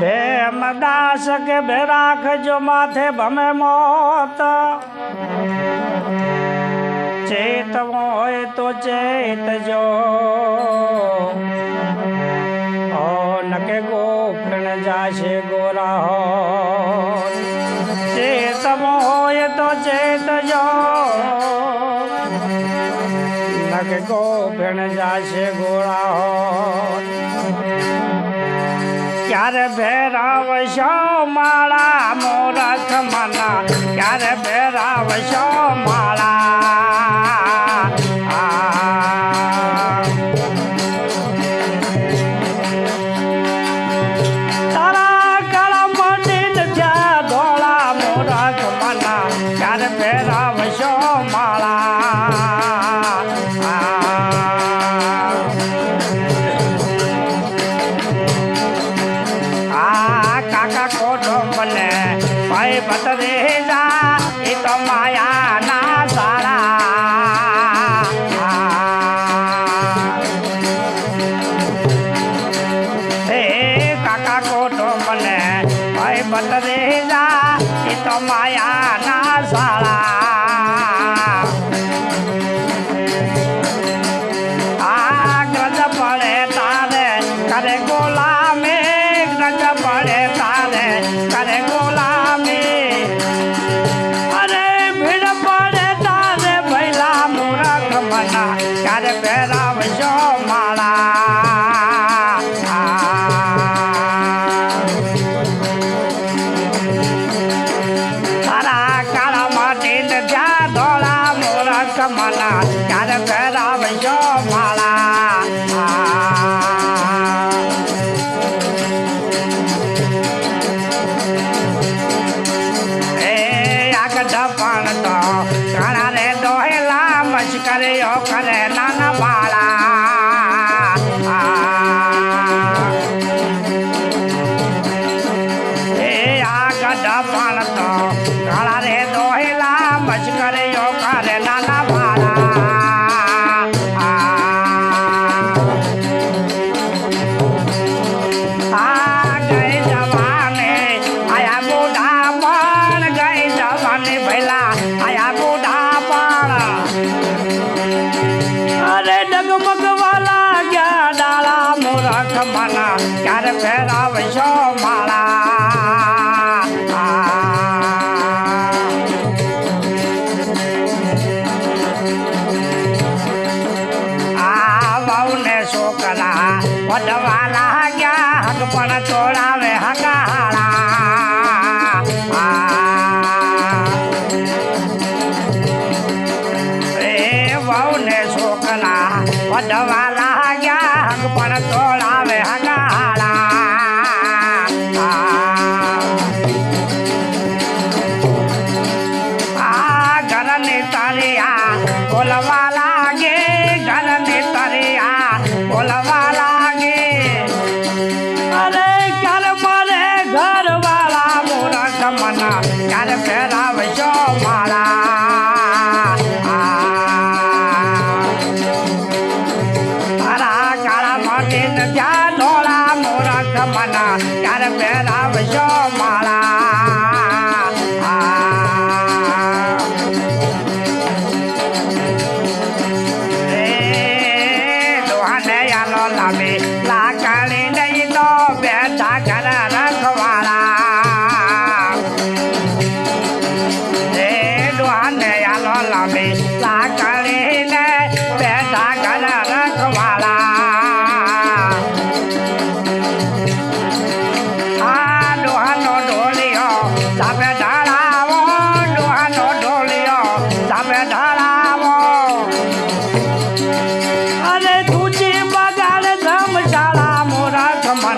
ભેમદાસ કે બે રાખજો માથે ભમે મોત. ચેતવો હોય તો ચેતજો નકે ગોપણ જાશે ગોરા હો ચેતવો હોય તો ચેતજો નકે ગોપણ જાશે ગોરા હો ક્યારે ભેરાવશો માળા મોરખ મના. ક્યારે ભેરાવશો માળા. મને ભાઈ બતરે જા એ તો માયા ના સારા. હે. કાકા કોટો મને ભાઈ બતરે જા એ તો માયા ના સારા. આગળ પણ તો ઘણા રે દોહેલા મશ્કરીઓ કરે નાના બાળા. જવાને આયા બુઢા પણ અરે ડગમગ વાલા ગયા ડાળા મોરા મના ક્યારે ફેરાવશો માળા? આ વહુને છોકરા વડવાલા ગયા હક પણ તોડાવે છોકરા વડવાલા ગયા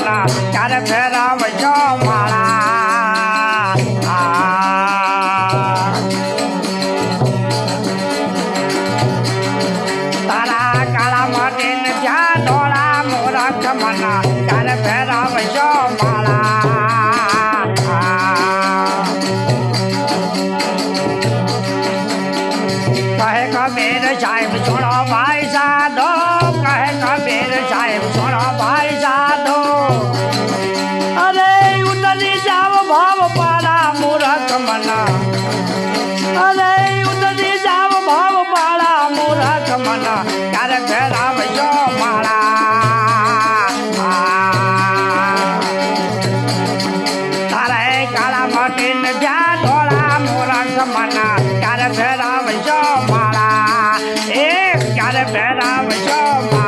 ના ચારે ફેરાવજો માળા તારા કાળા માટે જ્યાં ડોળા મોરા કમના ચારે ફેરાવજો માળા કહે કબીર સાહેબ છોડો ભાઈ સાહેબ Got a bed, I was your mama.